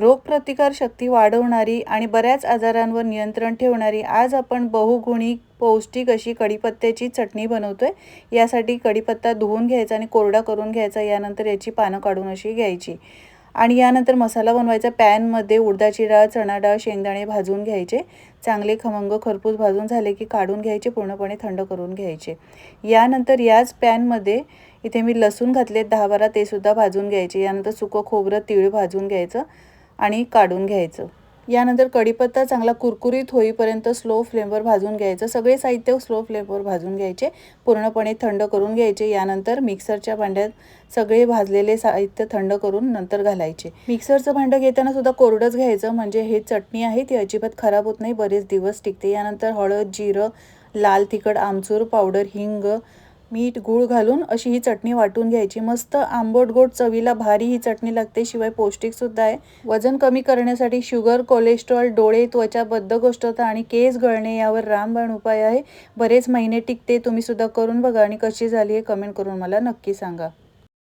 रोगप्रतिकार शक्ती वाढवणारी आणि बऱ्याच आजारांवर नियंत्रण ठेवणारी आज आपण बहुगुणी पौष्टिक अशी कढीपत्त्याची चटणी बनवतो आहे यासाठी कढीपत्ता धुवून घ्यायचा आणि कोरडा करून घ्यायचा. यानंतर याची पानं काढून अशी घ्यायची. आणि यानंतर मसाला बनवायचा. पॅनमध्ये उडदाची डाळ चणा डाळ शेंगदाणे भाजून घ्यायचे. चांगले खमंग खरपूस भाजून झाले की काढून घ्यायचे. पूर्णपणे थंड करून घ्यायचे. यानंतर याच पॅनमध्ये इथे मी लसूण घातले दहा बारा तेसुद्धा भाजून घ्यायचे. यानंतर सुकं खोबरं तीळ भाजून घ्यायचं. आणि काढून घ्यायचं. यानंतर कढीपत्ता चांगला कुरकुरीत होईपर्यंत स्लो फ्लेमवर भाजून घ्यायचं. सगळे साहित्य स्लो फ्लेमवर भाजून घ्यायचे. पूर्णपणे थंड करून घ्यायचे. यानंतर मिक्सरच्या भांड्यात सगळे भाजलेले साहित्य थंड करून नंतर घालायचे. मिक्सरचं भांडं घेताना सुद्धा कोरडंच घ्यायचं. म्हणजे हे चटणी आहे ती अजिबात खराब होत नाही. बरेच दिवस टिकते. यानंतर हळद जिरं लाल तिखट आमचूर पावडर हिंग मीठ गूळ घालून अशी ही चटणी वाटून घ्यायची. मस्त आंबट गोड चवीला भारी ही चटणी लागते शिवाय पौष्टिकसुद्धा आहे. वजन कमी करण्यासाठी शुगर कोलेस्ट्रॉल डोळे त्वचा बद्धकोष्ठता आणि केस गळणे यावर रामबाण उपाय आहे. बरेच महिने टिकते तुम्ही सुद्धा करून बघा आणि कशी झाली हे कमेंट करून मला नक्की सांगा.